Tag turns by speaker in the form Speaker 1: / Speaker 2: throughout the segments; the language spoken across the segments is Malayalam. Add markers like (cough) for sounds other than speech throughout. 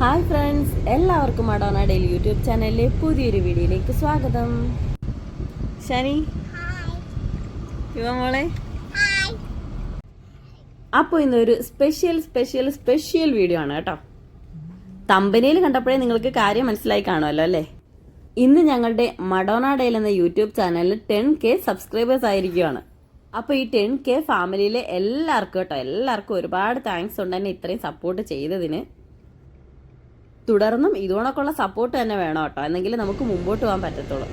Speaker 1: ഹായ് ഫ്രണ്ട്സ് എല്ലാവർക്കും മഡോണ ഡെയിലി യൂട്യൂബ് ചാനലിലെ പുതിയൊരു വീഡിയോയിലേക്ക് സ്വാഗതം. ശനി യുവമോളെ മോളെ? അപ്പോൾ ഇന്നൊരു സ്പെഷ്യൽ സ്പെഷ്യൽ സ്പെഷ്യൽ വീഡിയോ ആണ് കേട്ടോ. തമ്പനിയിൽ കണ്ടപ്പോഴേ നിങ്ങൾക്ക് കാര്യം മനസ്സിലായി കാണുമല്ലോ അല്ലേ? ഇന്ന് ഞങ്ങളുടെ മഡോണ ഡെയിൽ എന്ന യൂട്യൂബ് ചാനലിൽ ടെൻ കെ സബ്സ്ക്രൈബേഴ്സ് ആയിരിക്കുകയാണ്. അപ്പോൾ ഈ ടെൻ കെ ഫാമിലിയിലെ എല്ലാവർക്കും കേട്ടോ എല്ലാവർക്കും ഒരുപാട് താങ്ക്സ് ഉണ്ട് എന്നെ ഇത്രയും സപ്പോർട്ട് ചെയ്തതിന്. തുടർന്നും ഇതുകൊണ്ടൊക്കെയുള്ള സപ്പോർട്ട് തന്നെ വേണം കേട്ടോ. എന്നെങ്കിലും നമുക്ക് മുമ്പോട്ട് പോകാൻ പറ്റത്തുള്ളൂ.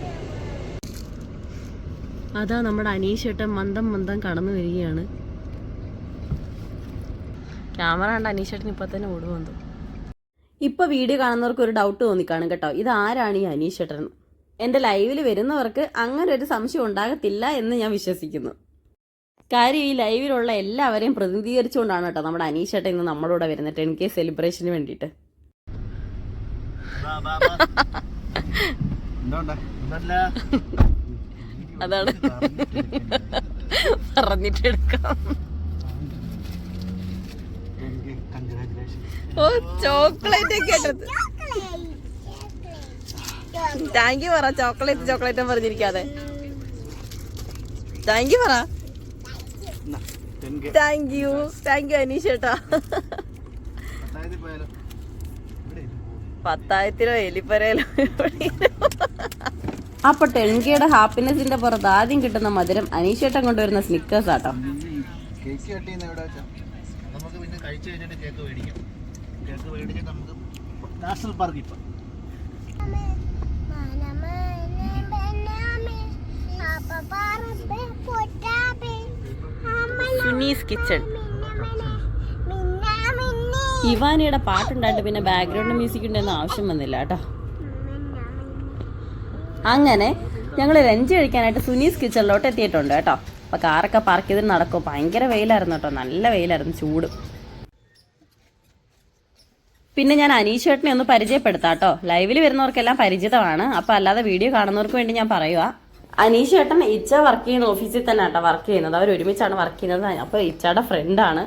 Speaker 1: അതാ നമ്മുടെ അനീഷേട്ടൻ മന്ദം മന്ദം കടന്നു വരികയാണ്. ക്യാമറ കണ്ട അനീഷേട്ടൻ ഇപ്പൊ തന്നെ ഓടുവന്നു ഇപ്പൊ വീഡിയോ കാണുന്നവർക്ക് ഒരു ഡൗട്ട് തോന്നിക്കാണും കേട്ടോ. ഇത് ആരാണ് ഈ അനീഷേട്ടൻ എന്റെ ലൈവിൽ വരുന്നവർക്ക് അങ്ങനെ ഒരു സംശയം ഉണ്ടാകത്തില്ല എന്ന് ഞാൻ വിശ്വസിക്കുന്നു. കാര്യം ഈ ലൈവിലുള്ള എല്ലാവരെയും പ്രതിനിധീകരിച്ചുകൊണ്ടാണ് കേട്ടോ നമ്മുടെ അനീഷേട്ടൻ ഇന്ന് നമ്മളൂടെ വരുന്ന വരുന്നത് ടെൻ കെ സെലിബ്രേഷന് വേണ്ടിയിട്ട്. അതാണ്. പറഞ്ഞിട്ടെടുക്കാം. ഓ ചോക്ലേറ്റ് കേട്ടത് താങ്ക് യു പറ. ചോക്ലേറ്റ് ചോക്ലേറ്റ് പറഞ്ഞിരിക്കാതെ. താങ്ക് യു പറ. Thank you thank you Aneesh ചേട്ടാ പത്തായത്തിലോ എലിപ്പരയിലോ അപ്പൊ ടെൻകയുടെ ഹാപ്പിനെസിന്റെ പുറത്ത് ആദ്യം കിട്ടുന്ന മധുരം അനീഷേട്ടൻ കൊണ്ടുവരുന്ന സ്നിക്കേഴ്സ് ആട്ടോ
Speaker 2: കേക്ക് എവിടെ വെച്ചാ നമുക്ക് പിന്നെ കഴിച്ചു കഴിഞ്ഞിട്ട് കേക്ക് മേടിക്കാം കേക്ക് മേടിച്ചിട്ട് നമുക്ക് നാഷണൽ പാർക്ക് ഇപ്പം
Speaker 1: സുനീസ് കിച്ചൺ ഇവാനിയുടെ പാട്ടുണ്ടായിട്ട് പിന്നെ ബാക്ക്ഗ്രൗണ്ട് മ്യൂസിക് ഉണ്ടെന്ന് ആവശ്യം വന്നില്ല കേട്ടോ. അങ്ങനെ ഞങ്ങൾ ലഞ്ച് കഴിക്കാനായിട്ട് സുനീസ് കിച്ചണിലോട്ട് എത്തിയിട്ടുണ്ട് കേട്ടോ. അപ്പൊ കാറൊക്കെ പാർക്ക് ചെയ്ത് നടക്കും. ഭയങ്കര വെയിലായിരുന്നു കേട്ടോ. നല്ല വെയിലായിരുന്നു ചൂട്. പിന്നെ ഞാൻ അനീഷ് ചേട്ടനെ ഒന്ന് പരിചയപ്പെടുത്താം കേട്ടോ. ലൈവിൽ വരുന്നവർക്കെല്ലാം പരിചിതമാണ്. അപ്പൊ അല്ലാതെ വീഡിയോ കാണുന്നവർക്ക് വേണ്ടി ഞാൻ പറയുക അനീഷ് ചേട്ടൻ ഇച്ച വർക്ക് ചെയ്യുന്ന ഓഫീസിൽ തന്നെ കേട്ടോ വർക്ക് ചെയ്യുന്നത്. അവർ ഒരുമിച്ചാണ് വർക്ക് ചെയ്യുന്നത്. അപ്പൊ ഇച്ചയുടെ ഫ്രണ്ടാണ്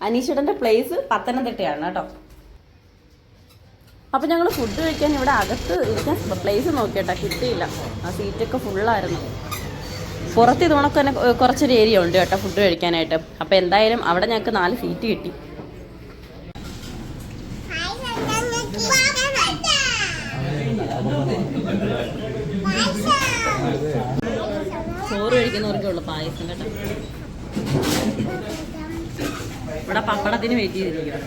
Speaker 1: അനീഷ് ചേട്ടന്റെ പ്ലേസ് പത്തനംതിട്ടയാണ് കേട്ടോ. അപ്പൊ ഞങ്ങൾ ഫുഡ് കഴിക്കാൻ ഇവിടെ അകത്ത് ഇരിക്കാൻ പ്ലേസ് നോക്കിയിട്ടാ കിട്ടിയില്ല. ആ സീറ്റൊക്കെ ഫുള്ളായിരുന്നു പുറത്ത് ഇതുകൊണ്ടൊക്കെ തന്നെ കൊ- കുറച്ചൊരു ഏരിയ ഉണ്ട് കേട്ടോ ഫുഡ് കഴിക്കാനായിട്ട്. അപ്പൊ എന്തായാലും അവിടെ ഞങ്ങൾക്ക് നാല് സീറ്റ് കിട്ടി. ചോറ് കഴിക്കുന്നവർക്കുള്ള പായസം കേട്ടോ. ഇവിടെ പപ്പടത്തിന് വെയിറ്റ് ചെയ്തിരിക്കും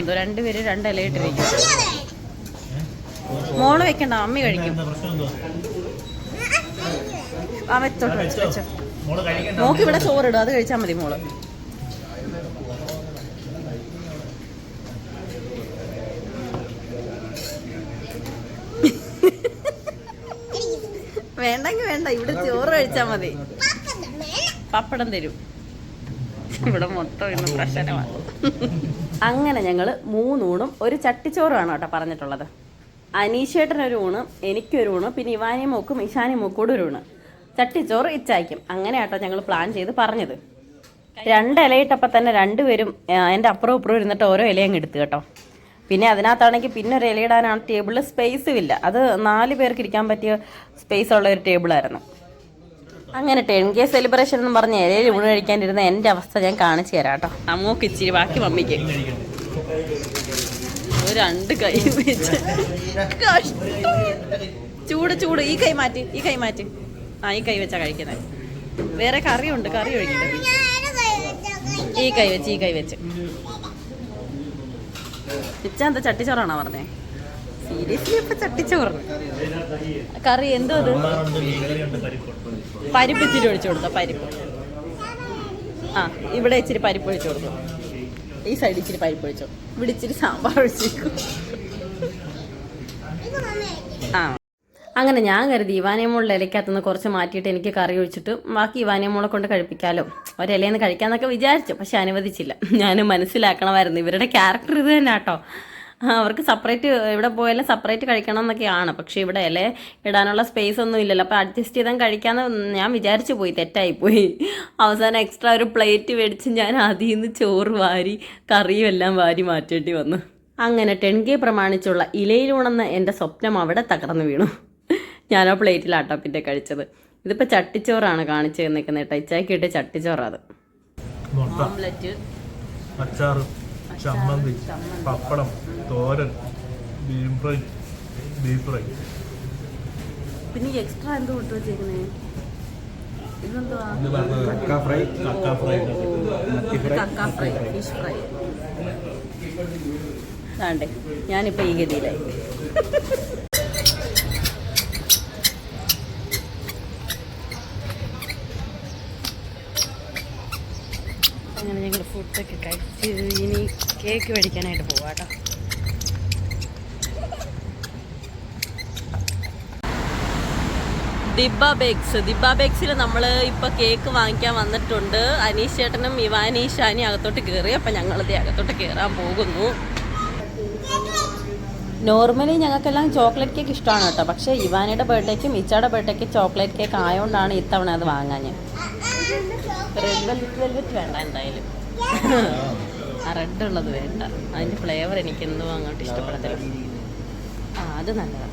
Speaker 1: ഇത് രണ്ടുപേര് രണ്ട് ഇലയിട്ടിരിക്കും മോൾ വെക്കണ്ട അമ്മി കഴിക്കും. ആ വെച്ചോട്ട് വെച്ചോ വെച്ചോ. മോക്ക് ഇവിടെ ചോറിടും അത് കഴിച്ചാൽ മതി മോൾ. വേണ്ടെങ്കിൽ വേണ്ട ഇവിടെ ചോറ് കഴിച്ചാൽ മതി. പപ്പടം തരും. (laughs) ഇവിടെ മൊത്തം ഇന്ന് പ്രശ്നമാണ്. അങ്ങനെ ഞങ്ങൾ മൂന്നൂണും ഒരു ചട്ടിച്ചോറുമാണ് കേട്ടോ പറഞ്ഞിട്ടുള്ളത്. അനീഷേട്ടനൊരു ഊണ് എനിക്കൊരു ഊണ് പിന്നെ ഇവാനി മൂക്കും ഇഷാനി മൂക്കൂടെ ഒരു ഊണ്. ചട്ടിച്ചോറ് ഇച്ചായ്ക്കും. അങ്ങനെ കേട്ടോ ഞങ്ങൾ പ്ലാൻ ചെയ്ത് പറഞ്ഞത്. രണ്ട് ഇലയിട്ടപ്പോൾ തന്നെ രണ്ടുപേരും എന്റെ അപ്പുറം ഇപ്പുറം ഇരുന്നിട്ട് ഓരോ ഇലയും എടുത്തു കേട്ടോ. പിന്നെ അതിനകത്താണെങ്കിൽ പിന്നെ ഒരു ഇലയിടാനാണ് ടേബിളിൽ സ്പേസും ഇല്ല. അത് നാല് പേർക്ക് ഇരിക്കാൻ പറ്റിയ സ്പേസ് ഉള്ള ഒരു ടേബിളായിരുന്നു. അങ്ങനെ ടെൻ കെ സെലിബ്രേഷൻ എന്ന് പറഞ്ഞ ഇലയിൽ ഊണ് കഴിക്കാണ്ടിരുന്ന എന്റെ അവസ്ഥ ഞാൻ കാണിച്ചു തരാം കേട്ടോ. അമ്മൂക്ക് ഇച്ചിരി ബാക്കി മമ്മിക്ക്. രണ്ട് കൈ ചൂട് ചൂട്. ഈ കൈ മാറ്റി ഈ കൈ മാറ്റി. ആ ഈ കൈ വെച്ചാ കഴിക്കുന്നത് വേറെ കറിയുണ്ട് കറി കഴിക്കുന്നത് ഈ കൈ വെച്ച് ഈ കൈ വെച്ച്. ഇച്ച എന്താ ചട്ടിച്ചോറാണോ പറഞ്ഞേ? സീരിയസ്ലി ഇപ്പൊ ചട്ടിച്ചോറ് കറി എന്തോ അത്? പരിപ്പ് ഇച്ചിരി ഒഴിച്ചു കൊടുത്തോ പരിപ്പ്. ആ ഇവിടെ ഇച്ചിരി പരിപ്പ് ഒഴിച്ചു കൊടുത്തു. ഈ സൈഡിൽ ഇച്ചിരി പരിപ്പ് ഒഴിച്ചു ഇവിടെ ഇച്ചിരി സാമ്പാർ ഒഴിച്ചേക്കും ആ. അങ്ങനെ ഞാൻ കരുതി ഇവാനിയമോളുടെ ഇലക്കകത്തുനിന്ന് കുറച്ച് മാറ്റിയിട്ട് എനിക്ക് കറി ഒഴിച്ചിട്ട് ബാക്കി ഇവാനിയമ്മളെ കൊണ്ട് കഴിപ്പിക്കാലോ. ഒരിലയിൽ നിന്ന് കഴിക്കാന്നൊക്കെ വിചാരിച്ചു പക്ഷെ അനുവദിച്ചില്ല. ഞാൻ മനസ്സിലാക്കണമായിരുന്നു. ഇവരുടെ ക്യാരക്ടർ ഇത് തന്നെ കേട്ടോ അവർക്ക് സെപ്പറേറ്റ് ഇവിടെ പോയാലും സെപ്പറേറ്റ് കഴിക്കണം എന്നൊക്കെയാണ് പക്ഷെ ഇവിടെ ഇല ഇടാനുള്ള സ്പേസ് ഒന്നും ഇല്ലല്ലോ. അപ്പോൾ അഡ്ജസ്റ്റ് ചെയ്താൽ കഴിക്കാമെന്ന് ഞാൻ വിചാരിച്ചു പോയി. തെറ്റായിപ്പോയി അവസാനം എക്സ്ട്രാ ഒരു പ്ലേറ്റ് മേടിച്ച് ഞാൻ അതിൽ നിന്ന് ചോറ് വാരി കറിയും എല്ലാം വാരി മാറ്റേണ്ടി വന്നു. അങ്ങനെ ടെൻ കെ പ്രമാണിച്ചുള്ള ഇലയിലൂണെന്ന എന്റെ സ്വപ്നം അവിടെ തകർന്നു വീണു. ഞാനോ പ്ലേറ്റിലാട്ടോ പിന്നെ കഴിച്ചത്. ഇതിപ്പോൾ ചട്ടിച്ചോറാണ് കാണിച്ചു നിൽക്കുന്നത് കേട്ടോ. ഇച്ചാക്കി ഇട്ട് ചട്ടിച്ചോറാണ് അത്. ഓംലറ്റ്.
Speaker 3: അച്ചാറ്. ചമ്മന്തി പപ്പടം തോരൻ ബീഫ് ഫ്രൈ ബീഫ് ഫ്രൈ
Speaker 1: പിന്നെ എക്സ്ട്രാ എന്തോ ഇട്ട് വെച്ചേക്കുന്നേ? ഇതെന്തുവാ?
Speaker 3: ഇത് പറഞ്ഞത്
Speaker 2: കക്ക ഫ്രൈ
Speaker 3: കക്ക ഫ്രൈ
Speaker 1: കക്ക ഫ്രൈ ഫിഷ് ഫ്രൈ ആണ്ടേ ഞാനിപ്പോൾ ഈ ഗതിയിലായി അങ്ങനെ ഫുഡൊക്കെ കഴിച്ച് ഇനി കേക്ക് മേടിക്കാനായിട്ട് പോവാട്ടോ ദിബ ബേക്സ്. ദിബ ബേക്സിൽ നമ്മൾ ഇപ്പോൾ കേക്ക് വാങ്ങിക്കാൻ വന്നിട്ടുണ്ട്. അനീഷ് ചേട്ടനും ഇവാനി ഷാനി അകത്തോട്ട് കയറി അപ്പം ഞങ്ങളിത് അകത്തോട്ട് കയറാൻ പോകുന്നു. നോർമലി ഞങ്ങൾക്കെല്ലാം ചോക്ലേറ്റ് കേക്ക് ഇഷ്ടമാണ് കേട്ടോ. പക്ഷേ ഇവാനിയുടെ ബർത്ത്ഡേക്കും ഇച്ചയുടെ ബർത്ത്ഡേക്കും ചോക്ലേറ്റ് കേക്ക് ആയതുകൊണ്ടാണ് ഇത്തവണ അത് വാങ്ങാൻ റെഡ് വെൽവെറ്റ് വെൽവെറ്റ് വേണ്ട എന്തായാലും. ആ റെഡ് ഉള്ളത് വേണ്ട. അതിന്റെ ഫ്ലേവർ എനിക്ക് എന്തോ അങ്ങോട്ട് ഇഷ്ടപ്പെടത്തില്ല. ആ അത് നല്ലതാണ്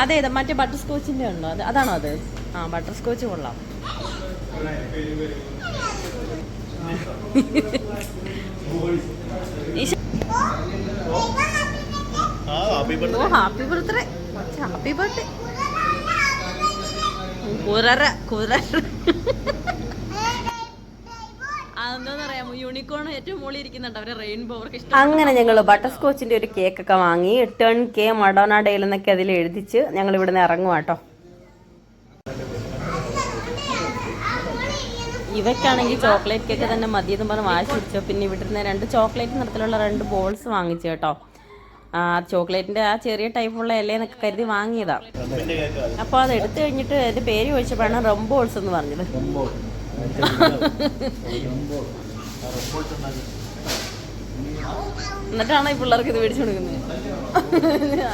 Speaker 1: അതെ അതെ മറ്റേ ബട്ടർ സ്കോച്ചിന്റെ ഉണ്ടോ? അത് അതാണോ അത്? ആ ബട്ടർ സ്കോച്ച് കൊള്ളാം ഓ ഹാപ്പി ബർത്ത്ഡേ. Happy birthday. കുരറ കുരറ. യൂണിക്കോൺ ഏറ്റവും മുകളിൽ ഇരിക്കുന്നുണ്ട്. അവരെ റെയിൻബോ അവർക്ക് ഇഷ്ടം. അങ്ങനെ ഞങ്ങൾ ബട്ടർ സ്കോച്ചിന്റെ ഒരു കേക്ക് ഒക്കെ വാങ്ങി ടേൺ കെ മഡോണ ഡേയിൽ എന്നൊക്കെ അതിൽ എഴുതിച്ച് ഞങ്ങൾ ഇവിടുന്ന് ഇറങ്ങും കേട്ടോ ഇവയ്ക്കാണെങ്കിൽ ചോക്ലേറ്റ് കേക്ക് തന്നെ മതിയെന്ന് പറഞ്ഞ് വാങ്ങിച്ചു പിടിച്ചു. പിന്നെ ഇവിടുന്ന് രണ്ട് ചോക്ലേറ്റ് നിറത്തിലുള്ള രണ്ട് ബോൾസ് വാങ്ങിച്ചു കേട്ടോ. ആ ചോക്ലേറ്റിന്റെ ആ ചെറിയ ടൈപ്പുള്ള ഇലയെന്നൊക്കെ കരുതി വാങ്ങിയതാ. അപ്പോൾ അത് എടുത്തു കഴിഞ്ഞിട്ട് അതിന്റെ പേര് ചോദിച്ചപ്പോഴാണ് റംബോൾസ് എന്ന് പറഞ്ഞത്. എന്നിട്ടാണ് ഈ പിള്ളേർക്ക് ഇത് മേടിച്ചു കൊടുക്കുന്നത്?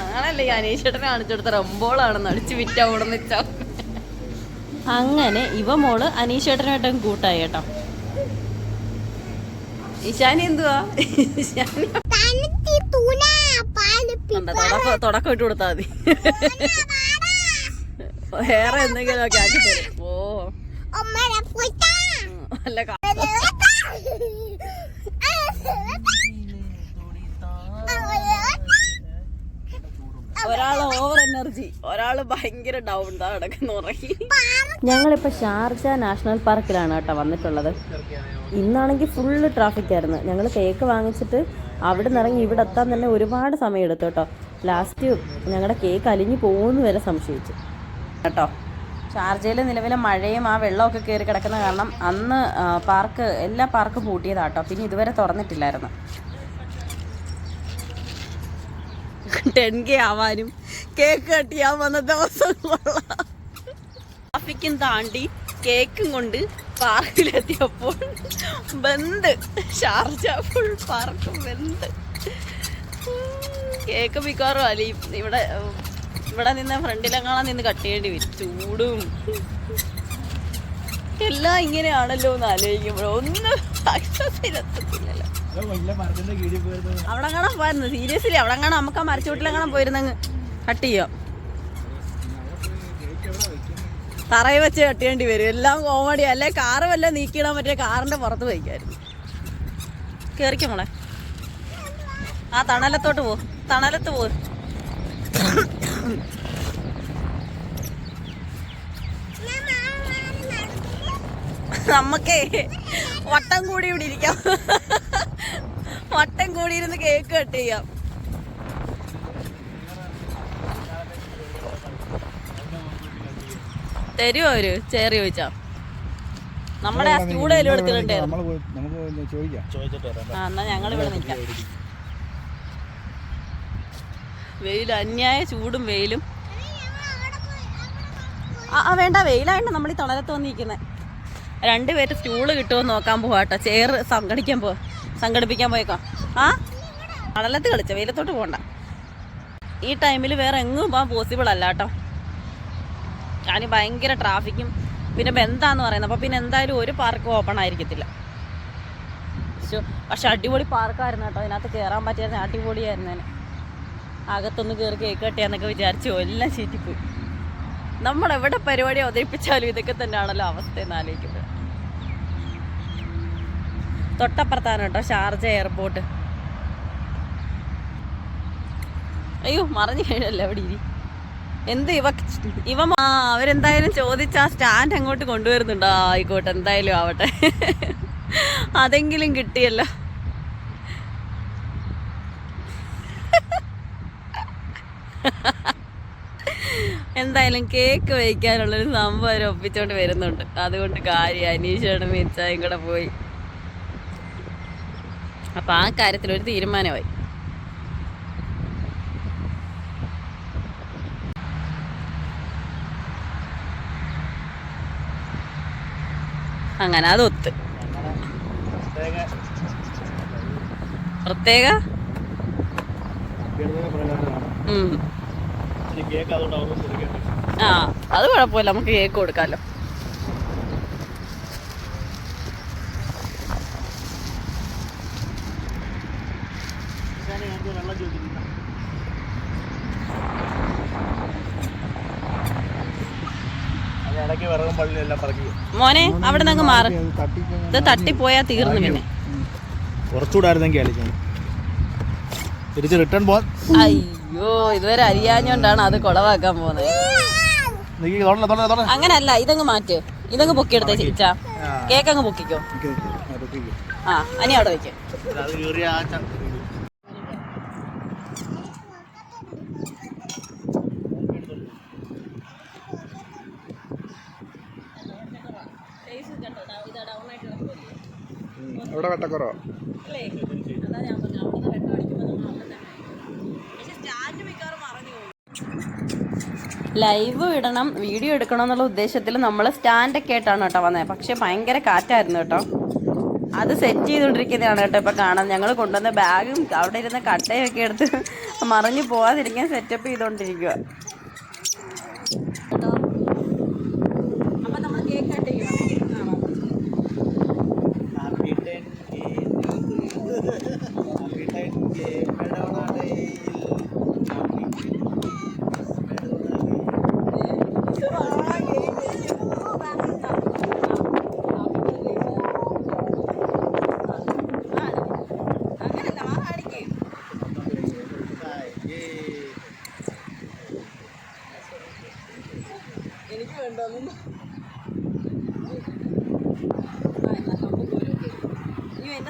Speaker 1: അങ്ങനല്ലേ ഈ അനീഷേട്ടനെ കാണിച്ചു കൊടുത്ത റംബോളാണെന്ന് അടിച്ചു വിറ്റാ വെച്ചാ. അങ്ങനെ ഇവ മോൾ അനീഷേട്ടനായിട്ടും കൂട്ടായി കേട്ടോ. ഇഷാനി എന്തുവാ? ഇഷാനി എന്താ തുടക്കം തുടക്കം ഇട്ട് കൊടുത്താൽ മതി. വേറെ എന്തെങ്കിലും ഒക്കെ ആക്കി തരും. ഓ. അല്ല ഒരാൾ ഓവർ എനർജി ഒരാൾ ഭയങ്കര ഡൗൺ താ കിടക്കുന്ന ഉറങ്ങി. ഞങ്ങളിപ്പോൾ ഷാർജ നാഷണൽ പാർക്കിലാണ് കേട്ടോ വന്നിട്ടുള്ളത്. ഇന്നാണെങ്കിൽ ഫുള്ള് ട്രാഫിക് ആയിരുന്നു. ഞങ്ങൾ കേക്ക് വാങ്ങിച്ചിട്ട് അവിടെ നിന്ന് ഇറങ്ങി ഇവിടെ എത്താൻ തന്നെ ഒരുപാട് സമയം എടുത്തു കേട്ടോ. ലാസ്റ്റ് ഞങ്ങളുടെ കേക്ക് അലിഞ്ഞു പോകുന്നു വരെ സംശയിച്ചു. കേട്ടോ. ഷാർജയിൽ നിലവിലെ മഴയും ആ വെള്ളമൊക്കെ കയറി കിടക്കുന്ന കാരണം അന്ന് പാർക്ക് എല്ലാ പാർക്കും പൂട്ടിയതാട്ടോ പിന്നെ ഇതുവരെ തുറന്നിട്ടില്ലായിരുന്നു. ടെൻ കെ ആവാനും കേക്ക് കട്ടിയാൻ വന്ന ദിവസം ട്രാഫിക്കും താണ്ടി കേക്കും കൊണ്ട് പാർക്കിലെത്തിയപ്പോൾ bandh Sharjah full park bandh cake മിക്കവാറും അലിയും ഇവിടെ ഇവിടെ നിന്ന് ഫ്രണ്ടിലെങ്ങാളാ നിന്ന് കട്ട് ചെയ്യേണ്ടി വരും. ചൂടും. എല്ലാം ഇങ്ങനെയാണല്ലോ എന്ന് ആലോചിക്കുമ്പോൾ ഒന്നും സക്സസ്സിലെത്തത്തില്ലല്ലോ അവിടെ കാണാൻ പോയിരുന്നു സീരിയസ്ലി അവിടെ കാണാൻ നമുക്ക് ആ മരച്ചുവട്ടിലെങ്ങാനും പോയിരുന്നങ്ങ് കട്ട് ചെയ്യാം? തറയിൽ വെച്ച് കെട്ടേണ്ടി വരും. എല്ലാം കോമഡി അല്ലെ? കാറ് വല്ല നീക്കിയിടാൻ പറ്റിയ കാറിന്റെ പുറത്ത് വയ്ക്കായിരുന്നു കേറിക്കോ മോളെ. ആ തണലത്തോട്ട് പോ. തണലത്ത് പോ. നമുക്കേ വട്ടം കൂടി ഇവിടെ ഇരിക്കാം. വട്ടം കൂടി ഇരുന്ന് കേക്ക് കട്ട് ചെയ്യാം. തരുമോ അവർ ചെയർ ചോദിച്ചാ? നമ്മുടെ ആ സ്റ്റൂഡിയോ എടുത്തിട്ടുണ്ടായിരുന്നു
Speaker 2: നമ്മൾ പോയി- നമുക്ക് പോയി ചോദിക്കാം. ചോദിച്ചിട്ട് വരാം
Speaker 1: ആ എന്നാ ഞങ്ങൾ ഇവിടെ നിൽക്കാം. വെയിൽ അന്യായ ചൂടും വെയിലും. ആ ആ വേണ്ട വെയിലായിട്ട് നമ്മൾ ഈ തണലത്ത് വന്നിരിക്കുന്നത് രണ്ടുപേര് സ്റ്റൂൾ കിട്ടുമോ എന്ന് നോക്കാൻ പോവാട്ടോ ചെയർ സംഘടിക്കാൻ പോ സംഘടിപ്പിക്കാൻ പോയേക്കോ. ആ? തണലത്ത് കളിച്ച? വെയിലത്തോട്ട് പോകണ്ട ഈ ടൈമിൽ വേറെ എങ്ങും പോകാൻ പോസിബിൾ അല്ല കേട്ടോ. ഞാൻ ഭയങ്കര ട്രാഫിക്കും പിന്നെ ബന്ധാന്ന് പറയുന്നത്? അപ്പോൾ പിന്നെ എന്തായാലും ഒരു പാർക്കും ഓപ്പൺ ആയിരിക്കത്തില്ല. പക്ഷെ അടിപൊളി പാർക്കായിരുന്നു കേട്ടോ. അതിനകത്ത് കയറാൻ പറ്റിയായിരുന്നു അടിപൊളിയായിരുന്നു അതിന്. അകത്തൊന്ന് കയറി കേൾക്കട്ടെ എന്നൊക്കെ വിചാരിച്ചു. എല്ലാം ചീറ്റിപ്പോയി. നമ്മൾ എവിടെ പരിപാടി അവതരിപ്പിച്ചാലും ഇതൊക്കെ തന്നെയാണല്ലോ അവസ്ഥ എന്ന് ആലോചിക്കുന്നത് തൊട്ടപ്പുറത്താണ് കേട്ടോ ഷാർജ എയർപോർട്ട് അയ്യോ മറിഞ്ഞു കഴിഞ്ഞല്ലേ അവിടെ ഇരി. എന്ത് ഇവ ഇവ അവരെന്തായാലും ചോദിച്ച ആ സ്റ്റാൻഡ് അങ്ങോട്ട് കൊണ്ടുവരുന്നുണ്ടോ? ആയിക്കോട്ടെ എന്തായാലും ആവട്ടെ. അതെങ്കിലും കിട്ടിയല്ലോ. എന്തായാലും കേക്ക് വയ്ക്കാനുള്ളൊരു സംഭവം അവർ ഒപ്പിച്ചോണ്ട് വരുന്നുണ്ട്. അതുകൊണ്ട് കാര്യം അനീഷാണ് മിച്ചായും കൂടെ പോയി. അപ്പൊ ആ കാര്യത്തിൽ ഒരു തീരുമാനമായി. അങ്ങനെ അതൊത്ത്
Speaker 2: പ്രത്യേക?
Speaker 1: ആ അത് കുഴപ്പമില്ല. നമുക്ക് കേക്ക് കൊടുക്കാമല്ലോ
Speaker 2: ഞാൻ ഞങ്ങൾക്ക് വെള്ളം ചോദിക്കുന്നില്ല അത് ഇടയ്ക്ക് വിറകും പള്ളിയും എല്ലാം പറക്കി
Speaker 1: മോനെ അവിടെ നിന്ന് മാറി. ഇത് തട്ടിപ്പോയാ തീർന്നു പിന്നെ.
Speaker 2: കുറച്ചുകൂടായിരുന്നെങ്കിൽ തിരിച്ച് റിട്ടേൺ പോവാൻ.
Speaker 1: അയ്യോ ഇതുവരെ അരിയാഞ്ഞോണ്ടാണ് അത് കൊളവാക്കാൻ പോകുന്നത്. അങ്ങനല്ല ഇതങ്ങ് മാറ്റ്. ഇതങ്ങ് പൊക്കിയെടുത്തേ ചിരിച്ചാ. കേക്ക് അങ്ങ് പൊക്കിക്കോ. ആ അനി അവിടെ വെക്ക്.
Speaker 4: അവിടെ വെട്ടക്കുറവാ
Speaker 1: ലൈവ് ഇടണം വീഡിയോ എടുക്കണം എന്നുള്ള ഉദ്ദേശത്തിൽ നമ്മൾ സ്റ്റാൻഡൊക്കെ ആയിട്ടാണ് കേട്ടോ വന്നത് പക്ഷെ ഭയങ്കര കാറ്റായിരുന്നു കേട്ടോ. അത് സെറ്റ് ചെയ്തുകൊണ്ടിരിക്കുന്നതാണ് കേട്ടോ ഇപ്പം കാണാൻ. ഞങ്ങൾ കൊണ്ടുവന്ന ബാഗും അവിടെ ഇരുന്ന കട്ടയൊക്കെ എടുത്ത് മറിഞ്ഞു പോവാതിരിക്കാൻ സെറ്റപ്പ് ചെയ്തുകൊണ്ടിരിക്കുക അപ്പം നമ്മൾ കേക്ക് കട്ട് ചെയ്യണം
Speaker 2: Happy ten Happy ten മെഡോണാഡേയിൽ.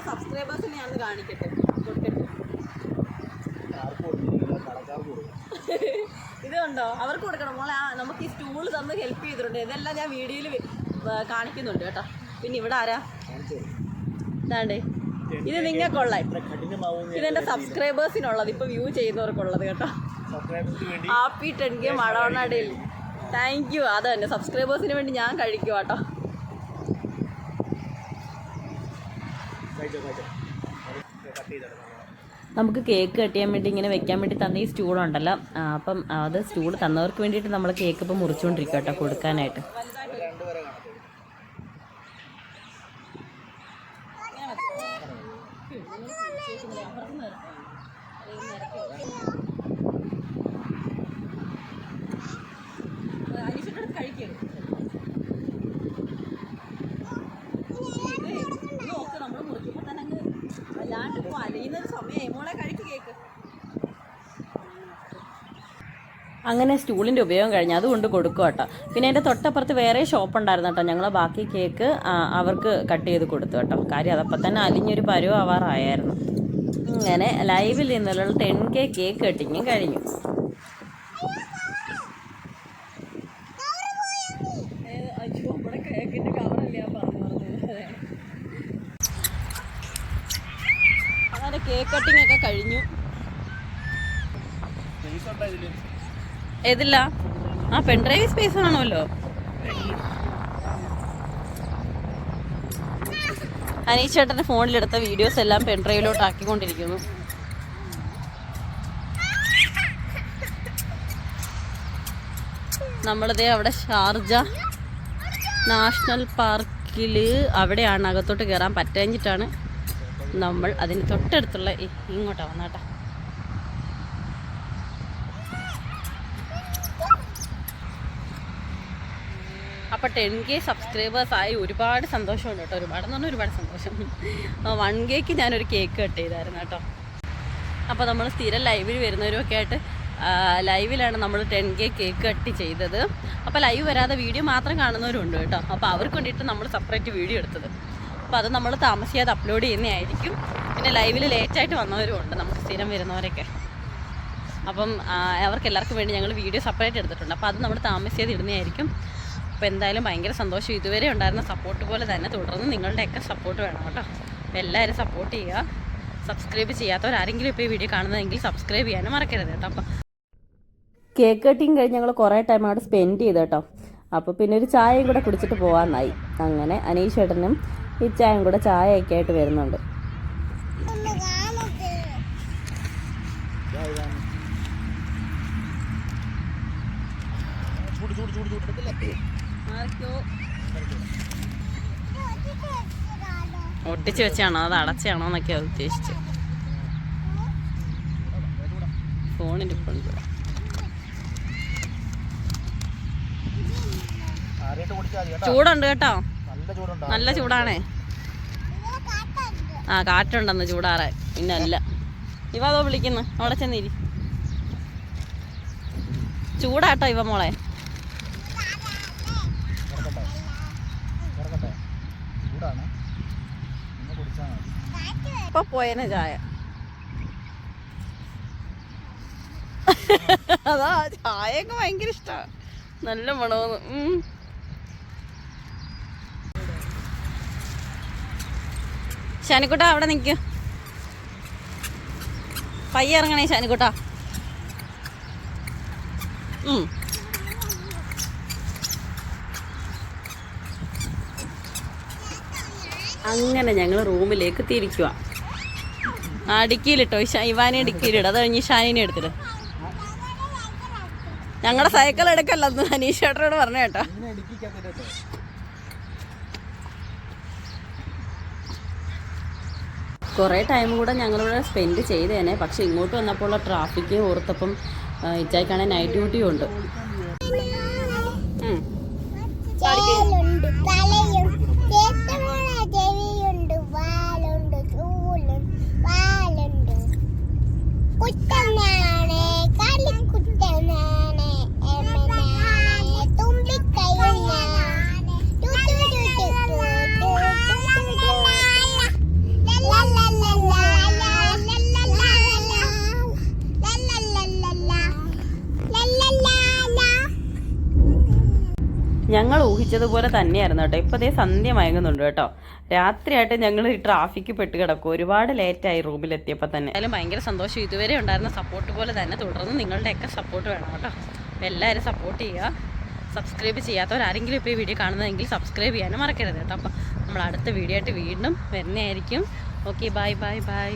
Speaker 1: സബ്സ്ക്രൈബേഴ്സിനെ കാണിക്കട്ടെ കൊടുക്കട്ടെ
Speaker 2: ആർക്കും കൊടുക്കുന്നില്ല, കടക്കാർക്ക് കൊടുക്കും.
Speaker 1: ഇത് കണ്ടോ? അവർക്ക് കൊടുക്കണം. മോളെ ആ നമുക്ക് ഈ സ്റ്റൂൾ തന്ന് ഹെൽപ്പ് ചെയ്തിട്ടുണ്ട്. ഇതെല്ലാം ഞാൻ വീഡിയോയിൽ കാണിക്കുന്നുണ്ട് കേട്ടോ. പിന്നെ ഇവിടെ ആരാ? ഇതാണ്ടേ. ഇത് നിങ്ങൾക്കുള്ള ഇതെന്റെ സബ്സ്ക്രൈബേഴ്സിനുള്ളത് ഇപ്പൊ വ്യൂ ചെയ്യുന്നവർക്കുള്ളത് കേട്ടോ. ഹാപ്പി ടെൻ കെ മടവണ്ണാടിയിൽ. താങ്ക് യു അത് തന്നെ സബ്സ്ക്രൈബേഴ്സിന് വേണ്ടി ഞാൻ കഴിക്കും കേട്ടോ. നമുക്ക് കേക്ക് കട്ട് ചെയ്യാൻ വേണ്ടി ഇങ്ങനെ വെക്കാൻ വേണ്ടി തന്ന ഈ സ്റ്റൂളുണ്ടല്ലോ അപ്പം അത് സ്റ്റൂൾ തന്നവർക്ക് വേണ്ടിയിട്ട് നമ്മൾ കേക്ക് ഇപ്പം മുറിച്ചുകൊണ്ടിരിക്കും കേട്ടോ കൊടുക്കാനായിട്ട്
Speaker 2: രണ്ടുപേരെ കാണത്തുള്ളൂ
Speaker 1: അങ്ങനെ സ്റ്റൂളിന്റെ ഉപയോഗം കഴിഞ്ഞ് അതുകൊണ്ട് കൊടുക്കും കേട്ടോ. പിന്നെ എന്റെ തൊട്ടപ്പുറത്ത് വേറെ ഷോപ്പ് ഉണ്ടായിരുന്നു കേട്ടോ. ഞങ്ങൾ ബാക്കി കേക്ക് അവർക്ക് കട്ട് ചെയ്ത് കൊടുത്തു കേട്ടോ. കാര്യം അതപ്പം തന്നെ അലിഞ്ഞൊരു പരുവ് ആവാറായിരുന്നു ഇങ്ങനെ ലൈവിൽ നിന്നുള്ള ടെൻ കെ കേക്ക് കട്ടിങ്ങും കഴിഞ്ഞു. അങ്ങനെ കേക്ക് കട്ടിങ് ഒക്കെ കഴിഞ്ഞു. ഏതില്ല? ആ പെൺഡ്രൈവ് സ്പേസ് ആണല്ലോ. അനീഷ് ചേട്ടന്റെ ഫോണിലെടുത്ത വീഡിയോസ് എല്ലാം പെൺഡ്രൈവിലോട്ട് ആക്കിക്കൊണ്ടിരിക്കുന്നു. നമ്മളിതേ അവിടെ ഷാർജ നാഷണൽ പാർക്കിൽ അവിടെയാണ് അകത്തോട്ട് കയറാൻ പറ്റഞ്ഞിട്ടാണ് നമ്മൾ അതിന് തൊട്ടടുത്തുള്ള ഇങ്ങോട്ടാണ് ഇങ്ങോട്ടാ വന്നാട്ടാ. അപ്പോൾ ടെൻ കെ സബ്സ്ക്രൈബേഴ്സ് ആയി ഒരുപാട് സന്തോഷമുണ്ട് കേട്ടോ. ഒരുപാട് എന്ന് പറഞ്ഞാൽ ഒരുപാട് സന്തോഷം. വൺ കെക്ക് ഞാനൊരു കേക്ക് കട്ട് ചെയ്തായിരുന്നു കേട്ടോ. അപ്പോൾ നമ്മൾ സ്ഥിരം ലൈവിൽ വരുന്നവരൊക്കെ ആയിട്ട് ലൈവിലാണ് നമ്മൾ ടെൻ കെ കേക്ക് കട്ട് ചെയ്തത്. അപ്പോൾ ലൈവ് വരാതെ വീഡിയോ മാത്രം കാണുന്നവരുണ്ട് കേട്ടോ. അപ്പോൾ അവർക്ക് വേണ്ടിയിട്ട് നമ്മൾ സെപ്പറേറ്റ് വീഡിയോ എടുത്തത്. അപ്പോൾ അത് നമ്മൾ താമസിയാതെ അപ്ലോഡ് ചെയ്യുന്നതായിരിക്കും. പിന്നെ ലൈവിൽ ലേറ്റായിട്ട് വന്നവരും ഉണ്ട് നമുക്ക് സ്ഥിരം വരുന്നവരൊക്കെ. അപ്പം അവർക്ക് എല്ലാവർക്കും വേണ്ടി ഞങ്ങൾ വീഡിയോ സെപ്പറേറ്റ് എടുത്തിട്ടുണ്ട്. അപ്പോൾ അത് നമ്മൾ താമസിയാതെ ഇടുന്നതായിരിക്കും. അപ്പോൾ എന്തായാലും ഭയങ്കര സന്തോഷം. ഇതുവരെ ഉണ്ടായിരുന്ന സപ്പോർട്ട് പോലെ തന്നെ തുടർന്ന് നിങ്ങളുടെയൊക്കെ സപ്പോർട്ട് വേണം കേട്ടോ. അപ്പോൾ എല്ലാവരും സപ്പോർട്ട് ചെയ്യുക. സബ്സ്ക്രൈബ് ചെയ്യാത്തവരാരെങ്കിലും ഇപ്പോൾ ഈ വീഡിയോ കാണുന്നതെങ്കിൽ സബ്സ്ക്രൈബ് ചെയ്യാനും മറക്കരുത് കേട്ടോ. അപ്പോൾ കേക്ക് കട്ടിങ് കഴിഞ്ഞ് ഞങ്ങൾ കുറേ ടൈം അവിടെ സ്പെൻഡ് ചെയ്തു കേട്ടോ. അപ്പോൾ പിന്നെ ഒരു ചായയും കൂടെ കുടിച്ചിട്ട് പോകാമെന്നായി അങ്ങനെ അനീഷ് ചേട്ടനും ഈ ചായയും കൂടെ ചായയൊക്കെ ആയിട്ട് വരുന്നുണ്ട്.
Speaker 2: ചൂട് ചൂട് ചൂട് ചൂട്. എടുക്കില്ലേ?
Speaker 1: ഒട്ടിച്ച് വെച്ചാണോ? അത് അടച്ചാണോ എന്നൊക്കെയാണ് ഉദ്ദേശിച്ചത് ഫോണിന്റെ ഇപ്പം
Speaker 2: ആരെയിട്ട് കുടിച്ചാൽ മതി കേട്ടോ.
Speaker 1: ചൂടുണ്ട് കേട്ടോ.
Speaker 2: നല്ല
Speaker 1: ചൂടാണേ. ആ കാറ്റുണ്ടെന്ന് ചൂടാറാൻ പിന്നെ അല്ല. ഇവ അതോ വിളിക്കുന്നു? അവിടെ ചെന്നിരി. ചൂടാട്ടോ ഇവ മോളെ
Speaker 2: തുറക്കട്ടെ തുറക്കട്ടെ ചൂടാണ് ഒന്ന് കുടിച്ചാൽ മതി
Speaker 1: ഇപ്പൊ പോയേനെ ചായ. അതാ ചായയൊക്കെ ഭയങ്കര ഇഷ്ടമാണ് നല്ല മണമെന്ന് ശനിക്കുട്ട അവിടെ നിൽക്കൂ. പയ്യ ഇറങ്ങണേ ശനിക്കുട്ട. അങ്ങനെ ഞങ്ങൾ റൂമിലേക്ക് തിരിക്കുക ആ ഡിക്കിയിലിട്ടോ. ഇഷ ഇവാനെ ഡിക്കിയിലിടും. അത് കഴിഞ്ഞ് ഷാനിനെ എടുത്തിട്ട് ഞങ്ങളുടെ സൈക്കിൾ എടുക്കല്ലെന്ന് അനീഷ് ചേട്ടനോട് പറഞ്ഞു കേട്ടോ. കുറേ ടൈം കൂടെ ഞങ്ങളിവിടെ സ്പെൻഡ് ചെയ്തേനെ. പക്ഷെ ഇങ്ങോട്ട് വന്നപ്പോൾ ട്രാഫിക് ഓർത്തപ്പം ഇച്ചായിക്കാണെങ്കിൽ നൈറ്റ് ഡ്യൂട്ടിയും ഉണ്ട്. ഉം. ഊഹിച്ചതുപോലെ തന്നെയായിരുന്നു കേട്ടോ. ഇപ്പോൾ അതേ സന്ധ്യ മയങ്ങുന്നുണ്ട് കേട്ടോ. രാത്രിയായിട്ട് ഞങ്ങൾ ഈ ട്രാഫിക്ക് പെട്ട് കിടക്കും. ഒരുപാട് ലേറ്റായി റൂമിലെത്തിയപ്പോൾ തന്നെ. അതിലും ഭയങ്കര സന്തോഷം. ഇതുവരെ ഉണ്ടായിരുന്ന സപ്പോർട്ട് പോലെ തന്നെ തുടർന്ന് നിങ്ങളുടെയൊക്കെ സപ്പോർട്ട് വേണം കേട്ടോ. എല്ലാവരും സപ്പോർട്ട് ചെയ്യുക. സബ്സ്ക്രൈബ് ചെയ്യാത്തവരാരെങ്കിലും ഇപ്പോൾ ഈ വീഡിയോ കാണുന്നതെങ്കിൽ സബ്സ്ക്രൈബ് ചെയ്യാനും മറക്കരുത് കേട്ടോ. അപ്പം നമ്മൾ അടുത്ത വീഡിയോ ആയിട്ട് വീണ്ടും വരുന്നതായിരിക്കും. Okay bye bye bye